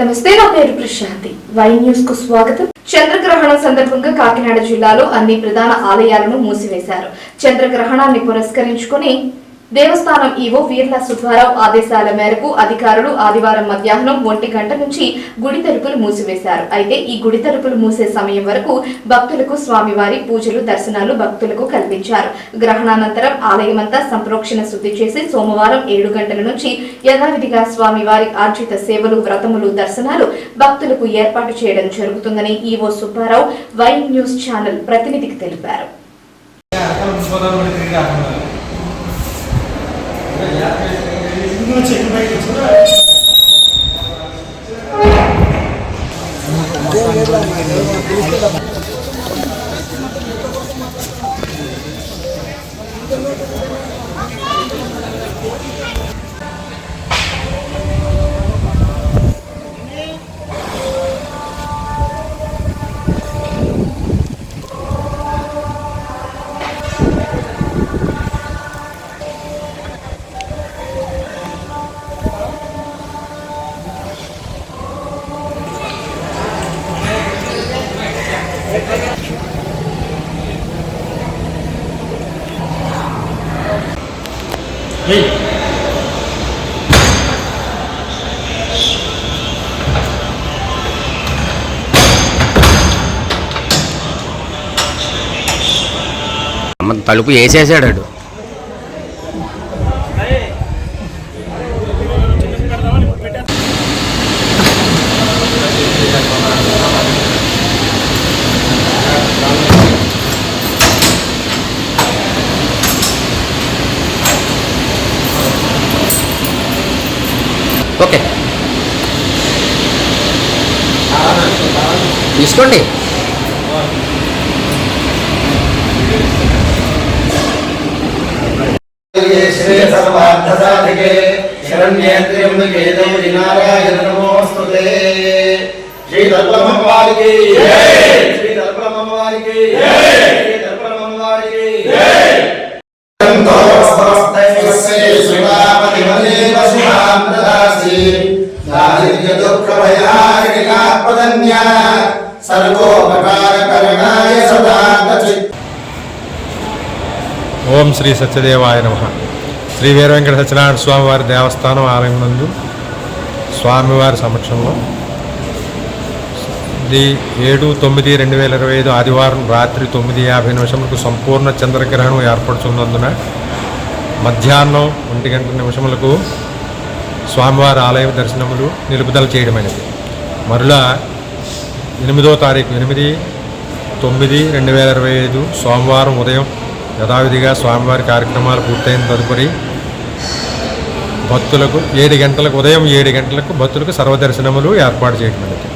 నమస్తే నా పేరు ప్రశాంతి. వై న్యూస్కు స్వాగతం. చంద్రగ్రహణం సందర్భంగా కాకినాడ జిల్లాలో అన్ని ప్రధాన ఆలయాలను మూసివేశారు. చంద్రగ్రహణాన్ని పురస్కరించుకుని దేవస్థానం ఈవో వీర్ల సుబ్బారావు ఆదేశాల మేరకు అధికారులు ఆదివారం మధ్యాహ్నం ఒంటి గంట నుంచి గుడి తలుపులు మూసివేశారు. అయితే ఈ గుడి తలుపులు మూసే సమయం వరకు భక్తులకు స్వామివారి పూజలు దర్శనాలు భక్తులకు కల్పించారు. గ్రహణానంతరం ఆలయమంతా సంప్రోక్షణ శుద్ధి చేసి సోమవారం ఏడు గంటల నుంచి యథావిధిగా స్వామివారి ఆర్జిత సేవలు వ్రతములు దర్శనాలు భక్తులకు ఏర్పాటు చేయడం జరుగుతుందని E O Subbarao Y news channel ప్రతినిధికి తెలిపారు. going to take a break today. తలుపు వేసేసాడు ఓకే తీసుకోండి श्री सर्वार्थसाधिके शरण्येन्द्रियम्बिके देवी नारायण नमोस्तुते श्री दर्पणमवारि ఓం శ్రీ సత్యదేవాయ నమ. శ్రీ వీరవెంకట సత్యనారాయణ స్వామివారి దేవస్థానం ఆలయం నందు స్వామివారి సమక్షంలో ది ఏడు తొమ్మిది రెండు వేల ఇరవై ఐదు ఆదివారం రాత్రి తొమ్మిది యాభై నిమిషములకు సంపూర్ణ చంద్రగ్రహణం ఏర్పడుతున్నందున మధ్యాహ్నం ఒంటి గంట నిమిషములకు స్వామివారి ఆలయ దర్శనములు నిలుపుదల చేయడమైనది. మరలా ఎనిమిదో తారీఖు ఎనిమిది తొమ్మిది రెండు వేల ఇరవై ఐదు సోమవారం ఉదయం యథావిధిగా స్వామివారి కార్యక్రమాలు పూర్తయిన తదుపరి భక్తులకు ఏడు గంటలకు ఉదయం ఏడు గంటలకు భక్తులకు సర్వదర్శనములు ఏర్పాటు చేయడం అనేది